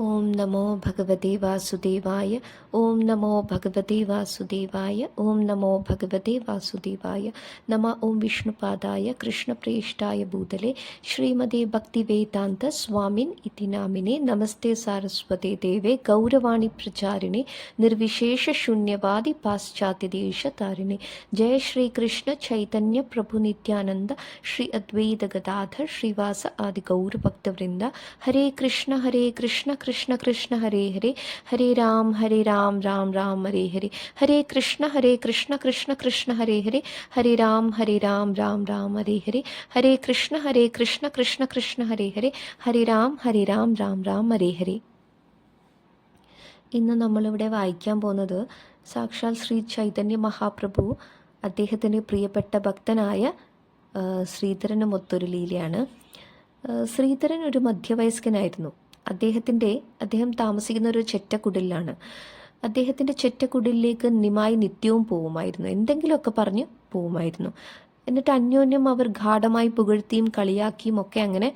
ಓಂ ನಮೋ ಭಗವತಿ ವಾಸುದೇವಾಯ, ಓಂ ನಮೋ ಭಗವತಿ ವಾಸುದೇವಾಯ, ಓಂ ನಮೋ ಭಗವತಿ ವಾಸುದೇವಾಯ, ನಮ ಓಂ ವಿಷ್ಣುಪಾದಾಯ ಕೃಷ್ಣಪ್ರೇಷ್ಠಾಯ ಭೂತಲೆ, ಶ್ರೀಮದೇ ಭಕ್ತಿವೇದಾಂತ ಸ್ವಾಮಿನ್ ಇತಿ ನಾಮಿನೇ, ನಮಸ್ತೆ ಸಾರಸ್ವತೆ ದೇವೆ, ಗೌರವಾಣಿ ಪ್ರಚಾರಿಣೆ, ನಿರ್ವಿಶೇಷ ಶೂನ್ಯವಾದಿ ಪಾಶ್ಚಾತ್ಯ ದೇಶ ತಾರಿಣೆ. ಜಯ ಶ್ರೀ ಕೃಷ್ಣ ಚೈತನ್ಯ ಪ್ರಭು ನಿತ್ಯಾನಂದ, ಶ್ರೀ ಅದ್ವೈತ ಗದಾಧರ್ ಶ್ರೀವಾಸ ಆದಿ ಗೌರಭಕ್ತವೃಂದ, ಹರೇ ಕೃಷ್ಣ ಹರೇ ಕೃಷ್ಣ കൃഷ്ണ കൃഷ്ണ ഹരേ ഹരേ. ഹരേ രാം ഹരേ രാം രാം രാം ഹരേ ഹരേ. ഹരേ കൃഷ്ണ ഹരേ കൃഷ്ണ കൃഷ്ണ കൃഷ്ണ ഹരേ ഹരേ. ഹരേ രാം ഹരേ രാം രാം രാം ഹരേ ഹരേ. ഹരേ കൃഷ്ണ ഹരേ കൃഷ്ണ കൃഷ്ണ കൃഷ്ണ ഹരേ ഹരേ. ഹരേ രാം ഹരേ രാം രാം രാം ഹരേ ഹരേ. ഇന്ന് നമ്മളിവിടെ വായിക്കാൻ പോകുന്നത് സാക്ഷാൽ ശ്രീ ചൈതന്യ മഹാപ്രഭു അദ്ദേഹത്തിന് പ്രിയപ്പെട്ട ഭക്തനായ ശ്രീധരനും ശ്രീധരനുമൊത്തൊരു ലീലയാണ് ശ്രീധരൻ ഒരു മധ്യവയസ്കനായിരുന്നു. അദ്ദേഹത്തിന്റെ അദ്ദേഹം താമസിക്കുന്ന ഒരു ചെറ്റക്കുടിലാണ്. അദ്ദേഹത്തിന്റെ ചെറ്റക്കുടിലേക്ക് നിമായി നിത്യവും പോവുമായിരുന്നു. എന്തെങ്കിലുമൊക്കെ പറഞ്ഞ് പോവുമായിരുന്നു. എന്നിട്ട് അന്യോന്യം അവർ ഗാഠമായി പുകഴ്ത്തിയും കളിയാക്കിയും ഒക്കെ അങ്ങനെ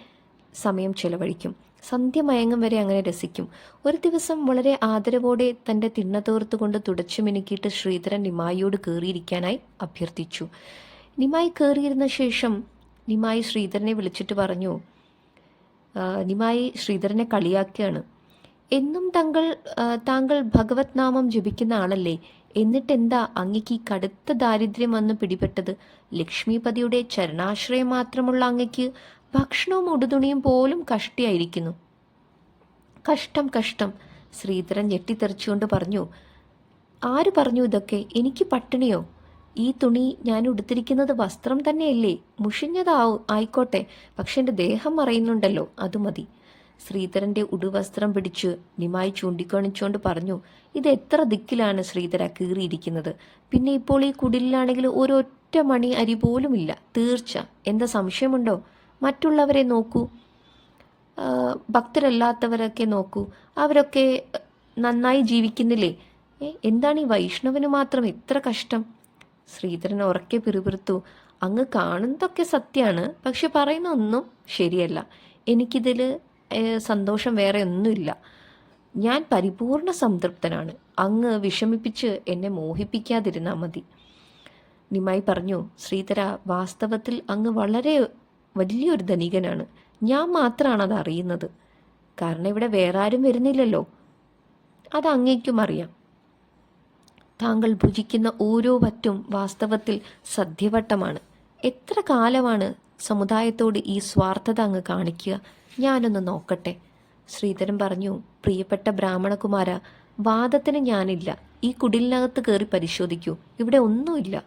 സമയം ചെലവഴിക്കും. സന്ധ്യ മയങ്ങും വരെ അങ്ങനെ രസിക്കും. ഒരു ദിവസം വളരെ ആദരവോടെ തന്റെ തിണ്ണ തോർത്തുകൊണ്ട് തുടച്ചു മിനുക്കിയിട്ട് ശ്രീധരൻ നിമായിയോട് കയറിയിരിക്കാനായി അഭ്യർത്ഥിച്ചു. നിമായി കയറിയിരുന്ന ശേഷം നിമായി ശ്രീധരനെ വിളിച്ചിട്ട് പറഞ്ഞു നിമായി ശ്രീധരനെ കളിയാക്കുകയാണ് എന്നും താങ്കൾ താങ്കൾ ഭഗവത് നാമം ജപിക്കുന്ന ആളല്ലേ? എന്നിട്ടെന്താ അങ്ങക്ക് ഈ കടുത്ത ദാരിദ്ര്യം വന്ന് പിടിപെട്ടത്? ലക്ഷ്മിപതിയുടെ ചരണാശ്രയം മാത്രമുള്ള അങ്ങക്ക് ഭക്ഷണവും ഉടുതുണിയും പോലും കഷ്ടിയായിരിക്കുന്നു. കഷ്ടം കഷ്ടം. ശ്രീധരൻ ഞെട്ടിത്തെറിച്ചുകൊണ്ട് പറഞ്ഞു ആര് പറഞ്ഞു ഇതൊക്കെ? എനിക്ക് പട്ടിണിയോ? ഈ തുണി ഞാൻ ഉടുത്തിരിക്കുന്നത് വസ്ത്രം തന്നെയല്ലേ? മുഷിഞ്ഞതാവും. ആയിക്കോട്ടെ. പക്ഷെ എന്റെ ദേഹം മറയുന്നുണ്ടല്ലോ. അത് മതി. ശ്രീധരന്റെ ഉടുവസ്ത്രം പിടിച്ച് നിമായി ചൂണ്ടിക്കാണിച്ചുകൊണ്ട് പറഞ്ഞു ഇത് എത്ര ദിക്കിലാണ് ശ്രീധര കീറിയിരിക്കുന്നത്? പിന്നെ ഇപ്പോൾ ഈ കുടിലാണെങ്കിൽ ഒരൊറ്റ മണി അരി പോലുമില്ല. തീർച്ച. എന്താ സംശയമുണ്ടോ? മറ്റുള്ളവരെ നോക്കൂ. ഭക്തരല്ലാത്തവരൊക്കെ നോക്കൂ. അവരൊക്കെ നന്നായി ജീവിക്കുന്നില്ലേ? എന്താണ് ഈ വൈഷ്ണവന് മാത്രം ഇത്ര കഷ്ടം? ശ്രീധരൻ ഉറക്കെ പിറുപിറുത്തു. അങ്ങ് കാണുന്നതൊക്കെ സത്യമാണ് പക്ഷെ പറയുന്ന ഒന്നും ശരിയല്ല എനിക്കിതിൽ സന്തോഷം വേറെ ഒന്നുമില്ല. ഞാൻ പരിപൂർണ സംതൃപ്തനാണ്. അങ്ങ് വിഷമിപ്പിച്ച് എന്നെ മോഹിപ്പിക്കാതിരുന്നാൽ മതി. നിമായി പറഞ്ഞു ശ്രീധര വാസ്തവത്തിൽ അങ്ങ് വളരെ വലിയൊരു ധനികനാണ്. ഞാൻ മാത്രമാണ് അത് അറിയുന്നത് കാരണം ഇവിടെ വേറെ ആരും വരുന്നില്ലല്ലോ. അത് അങ്ങേക്കും അറിയാം. താങ്കൾ ഭുജിക്കുന്ന ഓരോ വറ്റും വാസ്തവത്തിൽ സദ്യവട്ടമാണ്. എത്ര കാലമാണ് സമുദായത്തോട് ഈ സ്വാർത്ഥത അങ്ങ് കാണിക്കുക? ഞാനൊന്ന് നോക്കട്ടെ. ശ്രീധരൻ പറഞ്ഞു പ്രിയപ്പെട്ട ബ്രാഹ്മണകുമാര വാദത്തിന് ഞാനില്ല. ഈ കുടിലിനകത്ത് കയറി പരിശോധിക്കൂ. ഇവിടെ ഒന്നുമില്ല.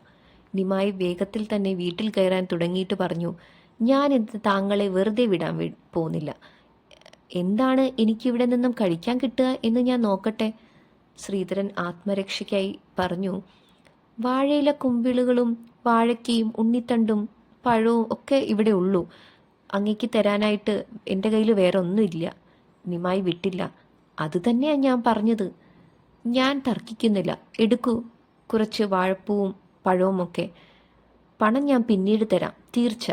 നിമായി വേഗത്തിൽ തന്നെ വീട്ടിൽ കയറാൻ തുടങ്ങിയിട്ട് പറഞ്ഞു ഞാൻ ഇത് താങ്കളെ വെറുതെ വിടാൻ പോകുന്നില്ല. എന്താണ് എനിക്കിവിടെ നിന്നും കഴിക്കാൻ കിട്ടുക എന്ന് ഞാൻ നോക്കട്ടെ? ശ്രീധരൻ ആത്മരക്ഷയ്ക്കായി പറഞ്ഞു വാഴയില കുമ്പിളുകളും വാഴയ്ക്കയും ഉണ്ണിത്തണ്ടും പഴവും ഒക്കെ ഇവിടെ ഉള്ളൂ. അങ്ങേക്ക് തരാനായിട്ട് എന്റെ കയ്യിൽ വേറെ ഒന്നുമില്ല നിമായി വിട്ടില്ല. അത് തന്നെയാണ് ഞാൻ പറഞ്ഞത്. ഞാൻ തർക്കിക്കുന്നില്ല. എടുക്കൂ. കുറച്ച് വാഴപ്പൂവും പഴവുമൊക്കെ പണം ഞാൻ പിന്നീട് തരാം. തീർച്ച.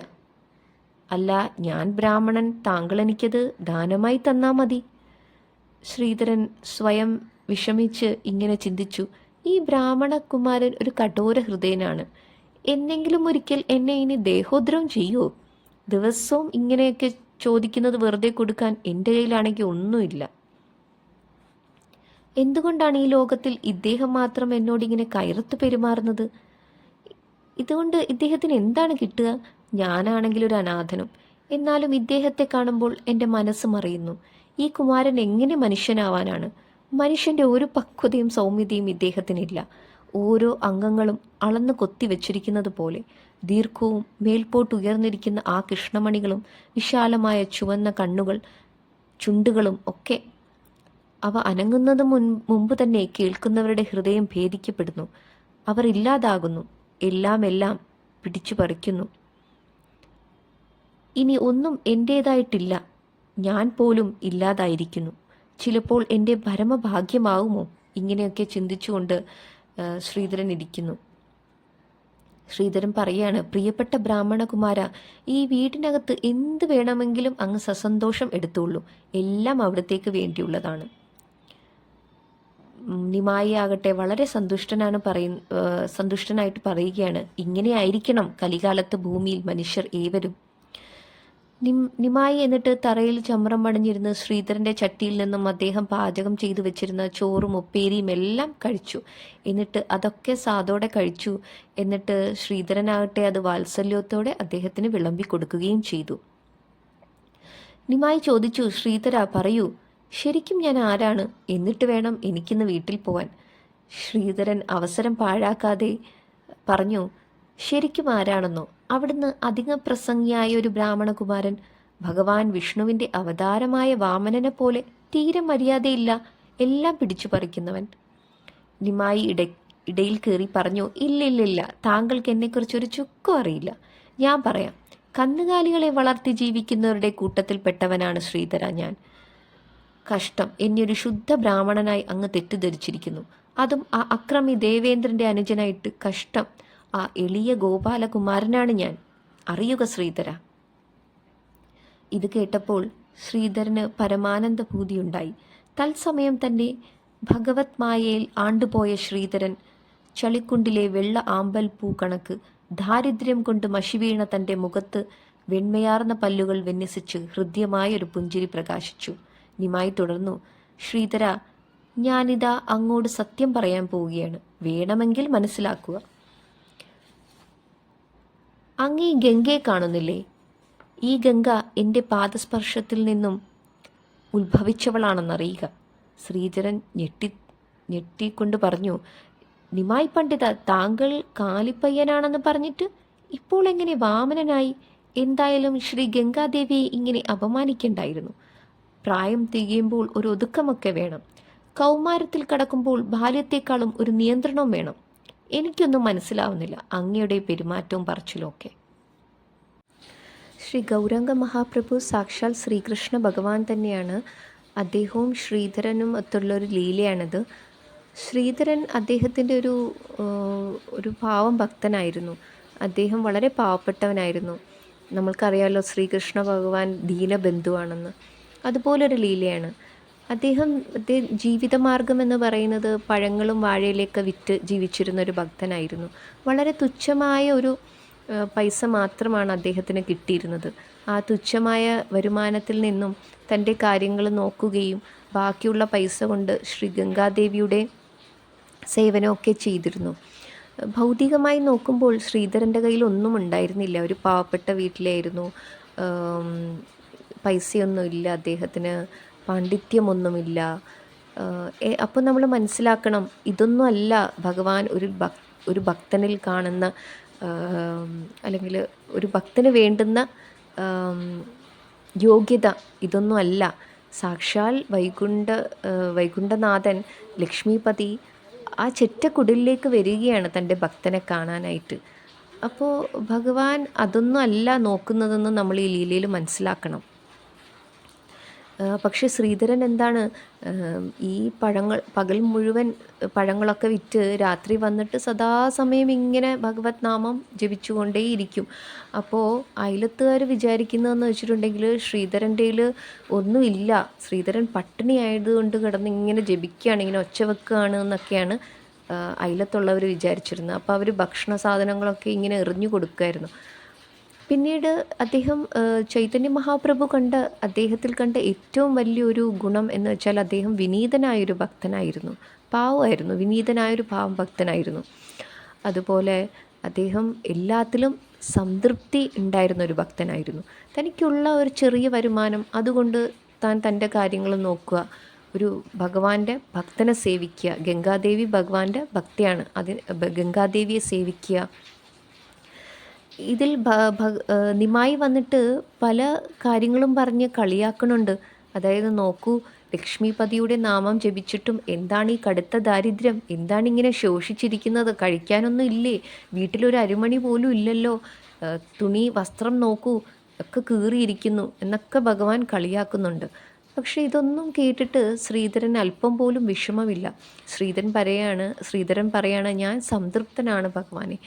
അല്ല ഞാൻ ബ്രാഹ്മണൻ. താങ്കൾ എനിക്കത് ദാനമായി തന്നാ മതി. ശ്രീധരൻ സ്വയം വിഷമിച്ച് ഇങ്ങനെ ചിന്തിച്ചു. ഈ ബ്രാഹ്മണ കുമാരൻ ഒരു കഠോര ഹൃദയനാണ്. എന്നെങ്കിലും ഒരിക്കൽ എന്നെ ഇനി ദേഹോദ്രവം ചെയ്യുമോ ദിവസവും ഇങ്ങനെയൊക്കെ ചോദിക്കുന്നത് വെറുതെ കൊടുക്കാൻ എന്റെ കയ്യിലാണെങ്കിൽ ഒന്നുമില്ല. എന്തുകൊണ്ടാണ് ഈ ലോകത്തിൽ ഇദ്ദേഹം മാത്രം എന്നോട് ഇങ്ങനെ കയറത്ത് പെരുമാറുന്നത്? ഇതുകൊണ്ട് ഇദ്ദേഹത്തിന് എന്താണ് കിട്ടുക? ഞാനാണെങ്കിൽ ഒരു അനാഥനും. എന്നാലും ഇദ്ദേഹത്തെ കാണുമ്പോൾ എന്റെ മനസ്സ് മറിയുന്നു ഈ കുമാരൻ എങ്ങനെ മനുഷ്യനാവാനാണ്? മനുഷ്യന്റെ ഒരു പക്വതയും സൗമ്യതയും ഇദ്ദേഹത്തിനില്ല. ഓരോ അംഗങ്ങളും അളന്നു കൊത്തിവെച്ചിരിക്കുന്നത് പോലെ ദീർഘവും മേൽപോട്ട് ഉയർന്നിരിക്കുന്ന ആ കൃഷ്ണമണികളും വിശാലമായ ചുവന്ന കണ്ണുകൾ ചുണ്ടുകളും ഒക്കെ അവ അനങ്ങുന്നത് മുൻ മുമ്പ് തന്നെ കേൾക്കുന്നവരുടെ ഹൃദയം ഭേദിക്കപ്പെടുന്നു. അവർ ഇല്ലാതാകുന്നു. എല്ലാം എല്ലാം പിടിച്ചു പറിക്കുന്നു. ഇനി ഒന്നും എന്റേതായിട്ടില്ല ഞാൻ പോലും ഇല്ലാതായിരിക്കുന്നു. ചിലപ്പോൾ എന്റെ പരമഭാഗ്യമാവുമോ ഇങ്ങനെയൊക്കെ ചിന്തിച്ചുകൊണ്ട് ശ്രീധരൻ ഇരിക്കുന്നു. ശ്രീധരൻ പറയാണ് പ്രിയപ്പെട്ട ബ്രാഹ്മണകുമാര ഈ വീടിനകത്ത് എന്ത് വേണമെങ്കിലും അങ്ങ് സസന്തോഷം എടുത്തോളൂ എല്ലാം അവിടത്തേക്ക് വേണ്ടിയുള്ളതാണ്. നിമായി ആകട്ടെ വളരെ സന്തുഷ്ടനാണ് പറയുന്ന സന്തുഷ്ടനായിട്ട് പറയുകയാണ് ഇങ്ങനെ ആയിരിക്കണം കലികാലത്ത് ഭൂമിയിൽ മനുഷ്യർ ഏവരും. നിം നിമായി എന്നിട്ട് തറയിൽ ചമ്രം പണിഞ്ഞിരുന്ന് ശ്രീധരന്റെ ചട്ടിയിൽ നിന്നും അദ്ദേഹം പാചകം ചെയ്തു വെച്ചിരുന്ന ചോറും ഉപ്പേരിയും എല്ലാം കഴിച്ചു. എന്നിട്ട് അതൊക്കെ സാദോടെ കഴിച്ചു. എന്നിട്ട് ശ്രീധരനാകട്ടെ അത് വാത്സല്യത്തോടെ അദ്ദേഹത്തിന് വിളമ്പി കൊടുക്കുകയും ചെയ്തു. നിമായി ചോദിച്ചു ശ്രീധര പറയൂ ശരിക്കും ഞാൻ ആരാണ്? എന്നിട്ട് വേണം എനിക്കിന്ന് വീട്ടിൽ പോവാൻ. ശ്രീധരൻ അവസരം പാഴാക്കാതെ പറഞ്ഞു ശരിക്കും ആരാണെന്നോ? അവിടുന്ന് അധിക പ്രസംഗിയായ ഒരു ബ്രാഹ്മണകുമാരൻ ഭഗവാൻ വിഷ്ണുവിന്റെ അവതാരമായ വാമനനെ പോലെ തീരെ മര്യാദയില്ല എല്ലാം പിടിച്ചു പറിക്കുന്നവൻ. നിമായി ഇട ഇടയിൽ കയറി പറഞ്ഞു ഇല്ലില്ലില്ല താങ്കൾക്ക് എന്നെക്കുറിച്ച് ഒരു ചുക്കും അറിയില്ല. ഞാൻ പറയാം കന്നുകാലികളെ വളർത്തി ജീവിക്കുന്നവരുടെ കൂട്ടത്തിൽപ്പെട്ടവനാണ് ശ്രീധര ഞാൻ. കഷ്ടം എന്നെ ഒരു ശുദ്ധ ബ്രാഹ്മണനായി അങ്ങ് തെറ്റിദ്ധരിച്ചിരിക്കുന്നു. അതും ആ അക്രമി ദേവേന്ദ്രന്റെ അനുജനായിട്ട് കഷ്ടം. ആ എളിയ ഗോപാലകുമാരനാണ് ഞാൻ. അറിയുക ശ്രീധര. ഇത് കേട്ടപ്പോൾ ശ്രീധരന് പരമാനന്ദ ഭൂതിയുണ്ടായി തത്സമയം തന്നെ ഭഗവത് മായയിൽ ആണ്ടുപോയ ശ്രീധരൻ ചളിക്കുണ്ടിലെ വെള്ള ആമ്പൽ പൂ കണക്ക് ദാരിദ്ര്യം കൊണ്ട് മഷിവീണ തന്റെ മുഖത്ത് വെണ്മയാർന്ന പല്ലുകൾ വിന്യസിച്ച് ഹൃദ്യമായ ഒരു പുഞ്ചിരി പ്രകാശിച്ചു. നിമായി തുടർന്നു ശ്രീധര ഞാനിതാ അങ്ങോട്ട് സത്യം പറയാൻ പോവുകയാണ്. വേണമെങ്കിൽ മനസ്സിലാക്കുക. അങ്ങ് ഈ ഗംഗയെ കാണുന്നില്ലേ? ഈ ഗംഗ എന്റെ പാദസ്പർശത്തിൽ നിന്നും ഉത്ഭവിച്ചവളാണെന്നറിയുക. ശ്രീധരൻ ഞെട്ടി ഞെട്ടിക്കൊണ്ട് പറഞ്ഞു നിമായി പണ്ഡിത താങ്കൾ കാലിപ്പയ്യനാണെന്ന് പറഞ്ഞിട്ട് ഇപ്പോൾ എങ്ങനെ വാമനനായി? എന്തായാലും ശ്രീ ഗംഗാദേവിയെ ഇങ്ങനെ അപമാനിക്കണ്ടായിരുന്നു. പ്രായം തികയുമ്പോൾ ഒരു ഒതുക്കമൊക്കെ വേണം. കൗമാരത്തിൽ കടക്കുമ്പോൾ ബാല്യത്തെക്കാളും ഒരു നിയന്ത്രണം വേണം. എനിക്കൊന്നും മനസ്സിലാവുന്നില്ല. അങ്ങയുടെ പെരുമാറ്റവും പറച്ചിലും ഒക്കെ. ശ്രീ ഗൗരംഗ മഹാപ്രഭു സാക്ഷാൽ ശ്രീകൃഷ്ണ ഭഗവാൻ തന്നെയാണ്. അദ്ദേഹവും ശ്രീധരനും ഒത്തുള്ളൊരു ലീലയാണത്. ശ്രീധരൻ അദ്ദേഹത്തിന്റെ ഒരു ഒരു പാവം ഭക്തനായിരുന്നു. അദ്ദേഹം വളരെ പാവപ്പെട്ടവനായിരുന്നു. നമ്മൾക്കറിയാമല്ലോ ശ്രീകൃഷ്ണ ഭഗവാൻ ദീനബന്ധുവാണെന്ന്. അതുപോലൊരു ലീലയാണ്. അദ്ദേഹം ജീവിതമാർഗം എന്ന് പറയുന്നത് പഴങ്ങളും വാഴയിലേക്ക് വിറ്റ് ജീവിച്ചിരുന്ന ഒരു ഭക്തനായിരുന്നു. വളരെ തുച്ഛമായ ഒരു പൈസ മാത്രമാണ് അദ്ദേഹത്തിന് കിട്ടിയിരുന്നത്. ആ തുച്ഛമായ വരുമാനത്തിൽ നിന്നും തന്റെ കാര്യങ്ങൾ നോക്കുകയും ബാക്കിയുള്ള പൈസ കൊണ്ട് ശ്രീ ഗംഗാദേവിയുടെ സേവനമൊക്കെ ചെയ്തിരുന്നു. ഭൗതികമായി നോക്കുമ്പോൾ ശ്രീധരന്റെ കയ്യിൽ ഒന്നും ഉണ്ടായിരുന്നില്ല. ഒരു പാവപ്പെട്ട വീട്ടിലായിരുന്നു. പൈസയൊന്നുമില്ല അദ്ദേഹത്തിന്. പാണ്ഡിത്യമൊന്നുമില്ല. അപ്പോൾ നമ്മൾ മനസ്സിലാക്കണം ഇതൊന്നുമല്ല ഭഗവാൻ ഒരു ഭക് ഒരു ഭക്തനിൽ കാണുന്ന അല്ലെങ്കിൽ ഒരു ഭക്തന് വേണ്ടുന്ന യോഗ്യത ഇതൊന്നുമല്ല. സാക്ഷാൽ വൈകുണ്ഠ വൈകുണ്ഠനാഥൻ ലക്ഷ്മിപതി ആ ചെറ്റക്കുടിലേക്ക് വരികയാണ് തന്റെ ഭക്തനെ കാണാനായിട്ട്. അപ്പോൾ ഭഗവാൻ അതൊന്നും അല്ല നോക്കുന്നതെന്ന് നമ്മൾ ഈ ലീലയിൽ മനസ്സിലാക്കണം. പക്ഷേ ശ്രീധരൻ എന്താണ് ഈ പഴങ്ങൾ പകൽ മുഴുവൻ പഴങ്ങളൊക്കെ വിറ്റ് രാത്രി വന്നിട്ട് സദാസമയം ഇങ്ങനെ ഭഗവത് നാമം ജപിച്ചുകൊണ്ടേയിരിക്കും. അപ്പോൾ അയലത്തുകാർ വിചാരിക്കുന്നതെന്ന് വെച്ചിട്ടുണ്ടെങ്കിൽ ശ്രീധരന്റെ ഒന്നുമില്ല ശ്രീധരൻ പട്ടിണി ആയതുകൊണ്ട് കിടന്ന് ഇങ്ങനെ ജപിക്കുകയാണ് ഇങ്ങനെ ഒച്ച വെക്കുകയാണ് എന്നൊക്കെയാണ് അയലത്തുള്ളവർ വിചാരിച്ചിരുന്നത്. അപ്പോൾ അവർ ഭക്ഷണ സാധനങ്ങളൊക്കെ ഇങ്ങനെ എറിഞ്ഞു കൊടുക്കുമായിരുന്നു. പിന്നീട് അദ്ദേഹം ചൈതന്യ മഹാപ്രഭു കണ്ട അദ്ദേഹത്തിൽ കണ്ട ഏറ്റവും വലിയൊരു ഗുണം എന്ന് വെച്ചാൽ അദ്ദേഹം വിനീതനായൊരു ഭക്തനായിരുന്നു. പാവമായിരുന്നു വിനീതനായൊരു പാവം ഭക്തനായിരുന്നു. അതുപോലെ അദ്ദേഹം എല്ലാത്തിലും സംതൃപ്തി ഉണ്ടായിരുന്ന ഒരു ഭക്തനായിരുന്നു. തനിക്കുള്ള ഒരു ചെറിയ വരുമാനം അതുകൊണ്ട് താൻ തന്റെ കാര്യങ്ങൾ നോക്കുക. ഒരു ഭഗവാന്റെ ഭക്തനെ സേവിക്കുക. ഗംഗാദേവി ഭഗവാന്റെ ഭക്തിയാണ്. അതിന് ഗംഗാദേവിയെ സേവിക്കുക. ഇതിൽ നിമായി വന്നിട്ട് പല കാര്യങ്ങളും പറഞ്ഞ് കളിയാക്കുന്നുണ്ട് അതായത് നോക്കൂ ലക്ഷ്മിപതിയുടെ നാമം ജപിച്ചിട്ടും എന്താണ് ഈ കടുത്ത ദാരിദ്ര്യം? എന്താണ് ഇങ്ങനെ ശോഷിച്ചിരിക്കുന്നത്? കഴിക്കാനൊന്നും ഇല്ലേ? വീട്ടിലൊരു അരുമണി പോലും ഇല്ലല്ലോ. തുണി വസ്ത്രം നോക്കൂ ഒക്കെ കീറിയിരിക്കുന്നു എന്നൊക്കെ ഭഗവാൻ കളിയാക്കുന്നുണ്ട്. പക്ഷേ ഇതൊന്നും കേട്ടിട്ട് ശ്രീധരൻ അല്പം പോലും വിഷമമില്ല. ശ്രീധരൻ പറയാണ് ശ്രീധരൻ പറയാണ് ഞാൻ സംതൃപ്തനാണ് ഭഗവാനെ.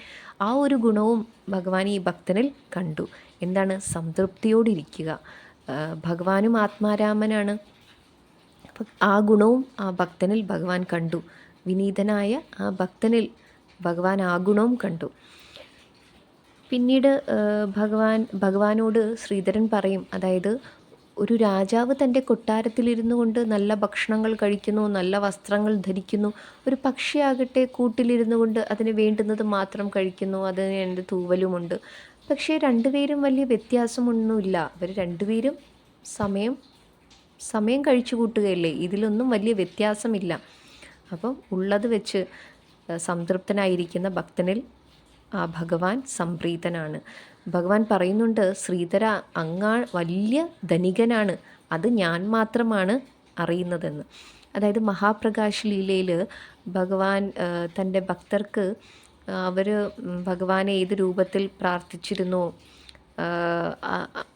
ആ ഒരു ഗുണവും ഭഗവാൻ ഈ ഭക്തനിൽ കണ്ടു. എന്താണ്? സംതൃപ്തിയോടിരിക്കുക. ഭഗവാനും ആത്മാരാമനാണ്. ആ ഗുണവും ആ ഭക്തനിൽ ഭഗവാൻ കണ്ടു. വിനീതനായ ആ ഭക്തനിൽ ഭഗവാൻ ആ ഗുണവും കണ്ടു. പിന്നീട് ഭഗവാൻ ഭഗവാനോട് ശ്രീധരൻ പറയും അതായത് ഒരു രാജാവ് തന്റെ കൊട്ടാരത്തിലിരുന്നു കൊണ്ട് നല്ല ഭക്ഷണങ്ങൾ കഴിക്കുന്നു നല്ല വസ്ത്രങ്ങൾ ധരിക്കുന്നു ഒരു പക്ഷിയാകട്ടെ കൂട്ടിലിരുന്നു കൊണ്ട് അതിന് വേണ്ടുന്നത് മാത്രം കഴിക്കുന്നു അതിന് എന്റെ തൂവലുമുണ്ട്. പക്ഷേ രണ്ടുപേരും വലിയ വ്യത്യാസമൊന്നുമില്ല. അവർ രണ്ടുപേരും സമയം സമയം കഴിച്ചു കൂട്ടുകയല്ലേ? ഇതിലൊന്നും വലിയ വ്യത്യാസമില്ല. അപ്പം ഉള്ളത് വെച്ച് സംതൃപ്തനായിരിക്കുന്ന ഭക്തനിൽ ആ ഭഗവാൻ സംപ്രീതനാണ്. ഭഗവാൻ പറയുന്നുണ്ട് ശ്രീധര അങ്ങാ വലിയ ധനികനാണ്. അത് ഞാൻ മാത്രമാണ് അറിയുന്നതെന്ന്. അതായത് മഹാപ്രകാശ് ലീലയിൽ ഭഗവാൻ തന്റെ ഭക്തർക്ക് അവർ ഭഗവാനെ ഏത് രൂപത്തിൽ പ്രാർത്ഥിച്ചിരുന്നോ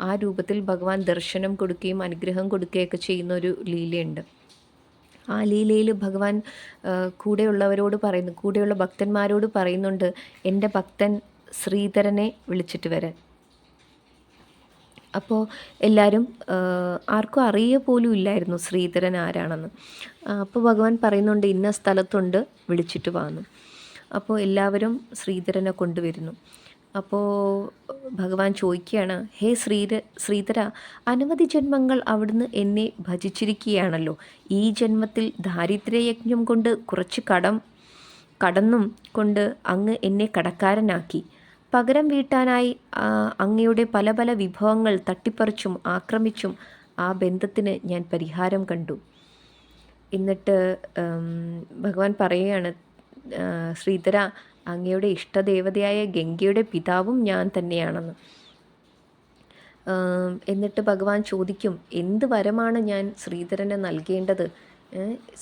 ആ രൂപത്തിൽ ഭഗവാൻ ദർശനം കൊടുക്കുകയും അനുഗ്രഹം കൊടുക്കുകയൊക്കെ ചെയ്യുന്ന ഒരു ലീലയുണ്ട്. ആ ലീലയിൽ ഭഗവാൻ കൂടെയുള്ളവരോട് പറയുന്നു കൂടെയുള്ള ഭക്തന്മാരോട് പറയുന്നുണ്ട് എന്റെ ഭക്തൻ ശ്രീധരനെ വിളിച്ചിട്ട് വരാൻ. അപ്പോൾ എല്ലാവരും ആർക്കും അറിയ പോലും ഇല്ലായിരുന്നു ശ്രീധരൻ ആരാണെന്ന്. അപ്പോൾ ഭഗവാൻ പറയുന്നുണ്ട് ഇന്ന സ്ഥലത്തുണ്ട് വിളിച്ചിട്ട് വന്നു. അപ്പോൾ എല്ലാവരും ശ്രീധരനെ കൊണ്ടുവരുന്നു. അപ്പോൾ ഭഗവാൻ ചോദിക്കുകയാണ് ഹേ ശ്രീര ശ്രീധര അനവധി ജന്മങ്ങൾ അവിടുന്ന് എന്നെ ഭജിച്ചിരിക്കുകയാണല്ലോ. ഈ ജന്മത്തിൽ ദാരിദ്ര്യയജ്ഞം കൊണ്ട് കുറച്ച് കടം കടന്നും കൊണ്ട് അങ്ങ് എന്നെ കടക്കാരനാക്കി. പകരം വീട്ടാനായി അങ്ങയുടെ പല പല വിഭവങ്ങൾ തട്ടിപ്പറിച്ചും ആക്രമിച്ചും ആ ബന്ധത്തിന് ഞാൻ പരിഹാരം കണ്ടു. എന്നിട്ട് ഭഗവാൻ പറയുകയാണ് ശ്രീധര അങ്ങയുടെ ഇഷ്ടദേവതയായ ഗംഗയുടെ പിതാവും ഞാൻ തന്നെയാണെന്ന്. എന്നിട്ട് ഭഗവാൻ ചോദിക്കും എന്ത് വരമാണ് ഞാൻ ശ്രീധരന് നൽകേണ്ടത്?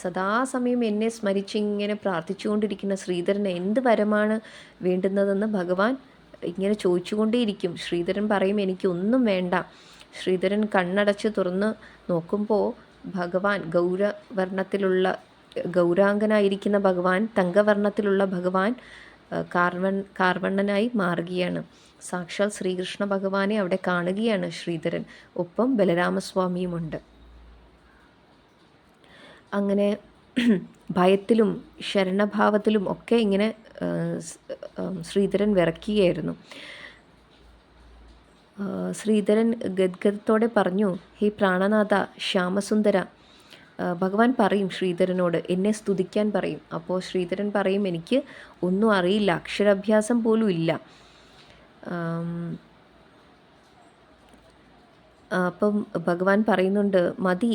സദാസമയം എന്നെ സ്മരിച്ച് ഇങ്ങനെ പ്രാർത്ഥിച്ചുകൊണ്ടിരിക്കുന്ന ശ്രീധരന് എന്ത് വരമാണ് വേണ്ടുന്നതെന്ന് ഭഗവാൻ ഇങ്ങനെ ചോദിച്ചുകൊണ്ടേയിരിക്കും. ശ്രീധരൻ പറയും എനിക്കൊന്നും വേണ്ട. ശ്രീധരൻ കണ്ണടച്ച് തുറന്ന് നോക്കുമ്പോൾ ഭഗവാൻ ഗൗരവർണത്തിലുള്ള ഗൗരാംഗനായിരിക്കുന്ന ഭഗവാൻ തങ്കവർണത്തിലുള്ള ഭഗവാൻ കാർവൺ കാർവണ്ണനായി മാറുകയാണ്. സാക്ഷാൽ ശ്രീകൃഷ്ണ ഭഗവാനെ അവിടെ കാണുകയാണ് ശ്രീധരൻ. ഒപ്പം ബലരാമസ്വാമിയുമുണ്ട്. അങ്ങനെ ഭയത്തിലും ശരണഭാവത്തിലും ഒക്കെ ഇങ്ങനെ ശ്രീധരൻ വിറക്കുകയായിരുന്നു ശ്രീധരൻ ഗദ്ഗതത്തോടെ പറഞ്ഞു ഹേ പ്രാണനാഥ ശ്യാമസുന്ദര ഭഗവാൻ പറയും ശ്രീധരനോട് എന്നെ സ്തുതിക്കാൻ പറയും. അപ്പോൾ ശ്രീധരൻ പറയും എനിക്ക് ഒന്നും അറിയില്ല അക്ഷരാഭ്യാസം പോലും ഇല്ല. അപ്പം ഭഗവാൻ പറയുന്നുണ്ട് മതി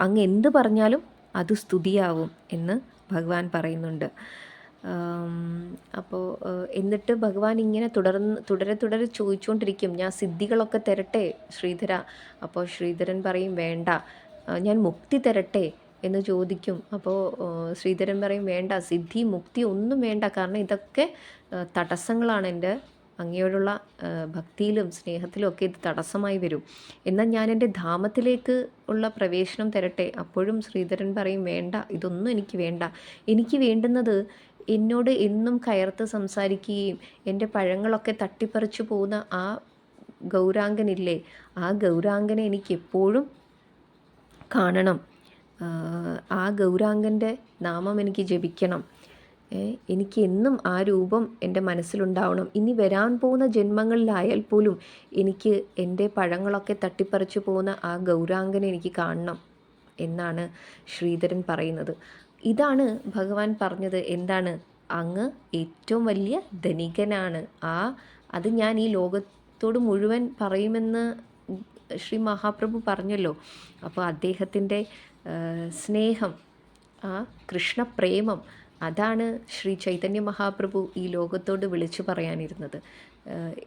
അങ്ങ് എന്ത് പറഞ്ഞാലും അത് സ്തുതിയാവും എന്ന് ഭഗവാൻ പറയുന്നുണ്ട്. അപ്പോൾ എന്നിട്ട് ഭഗവാൻ ഇങ്ങനെ തുടർന്ന് തുടരെ തുടരെ ചോദിച്ചുകൊണ്ടിരിക്കും ഞാൻ സിദ്ധികളൊക്കെ തരട്ടെ ശ്രീധര? അപ്പോൾ ശ്രീധരൻ പറയും വേണ്ട ഞാൻ മുക്തി തരട്ടെ? എന്ന് ചോദിക്കും. അപ്പോൾ ശ്രീധരൻ പറയും വേണ്ട സിദ്ധി മുക്തി ഒന്നും വേണ്ട. കാരണം ഇതൊക്കെ തടസ്സങ്ങളാണ് എന്റെ അങ്ങയോടുള്ള ഭക്തിയിലും സ്നേഹത്തിലും ഒക്കെ ഇത് തടസ്സമായി വരും. എന്നാൽ ഞാൻ എന്റെ ധാമത്തിലേക്ക് ഉള്ള പ്രവേശനം തരട്ടെ? അപ്പോഴും ശ്രീധരൻ പറയും വേണ്ട ഇതൊന്നും എനിക്ക് വേണ്ട. എനിക്ക് വേണ്ടുന്നത് എന്നോട് എന്നും കയർത്ത് സംസാരിക്കുകയും എന്റെ പഴങ്ങളൊക്കെ തട്ടിപ്പറിച്ചു പോകുന്ന ആ ഗൗരാംഗനില്ലേ ആ ഗൗരാംഗനെ എനിക്ക് എപ്പോഴും കാണണം. ആ ഗൗരാംഗന്റെ നാമം എനിക്ക് ജപിക്കണം. എനിക്ക് എന്നും ആ രൂപം എന്റെ മനസ്സിലുണ്ടാവണം. ഇനി വരാൻ പോകുന്ന ജന്മങ്ങളിലായാൽ പോലും എനിക്ക് എന്റെ പഴങ്ങളൊക്കെ തട്ടിപ്പറിച്ചു പോകുന്ന ആ ഗൗരാംഗനെ എനിക്ക് കാണണം എന്നാണ് ശ്രീധരൻ പറയുന്നത്. ഇതാണ് ഭഗവാൻ പറഞ്ഞത് എന്താണ്? അങ്ങ് ഏറ്റവും വലിയ ധനികനാണ്. ആ അത് ഞാൻ ഈ ലോകത്തോട് മുഴുവൻ പറയുമെന്ന് ശ്രീ മഹാപ്രഭു പറഞ്ഞല്ലോ. അപ്പോൾ അദ്ദേഹത്തിന്റെ സ്നേഹം ആ കൃഷ്ണപ്രേമം അതാണ് ശ്രീ ചൈതന്യ മഹാപ്രഭു ഈ ലോകത്തോട് വിളിച്ചു പറയാനിരുന്നത്.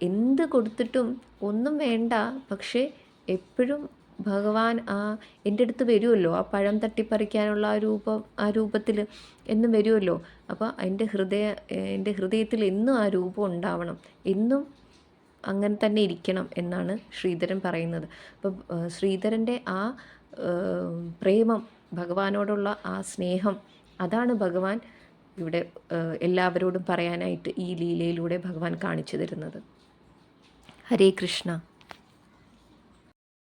എന്ത് കൊടുത്തിട്ടും ഒന്നും വേണ്ട പക്ഷേ എപ്പോഴും ഭഗവാൻ ആ എന്റെ അടുത്ത് വരുമല്ലോ ആ പഴം തട്ടിപ്പറിക്കാനുള്ള ആ രൂപം ആ രൂപത്തിൽ എന്നും വരുമല്ലോ അപ്പോൾ എന്റെ ഹൃദയ എന്റെ ഹൃദയത്തിൽ എന്നും ആ രൂപം ഉണ്ടാവണം എന്നും അങ്ങനെ തന്നെ ഇരിക്കണം എന്നാണ് ശ്രീധരൻ പറയുന്നത്. അപ്പം ശ്രീധരന്റെ ആ പ്രേമം ഭഗവാനോടുള്ള ആ സ്നേഹം അതാണ് ഭഗവാൻ ഇവിടെ എല്ലാവരോടും പറയാനായിട്ട് ഈ ലീലയിലൂടെ ഭഗവാൻ കാണിച്ചു തരുന്നത്. ഹരേ കൃഷ്ണ.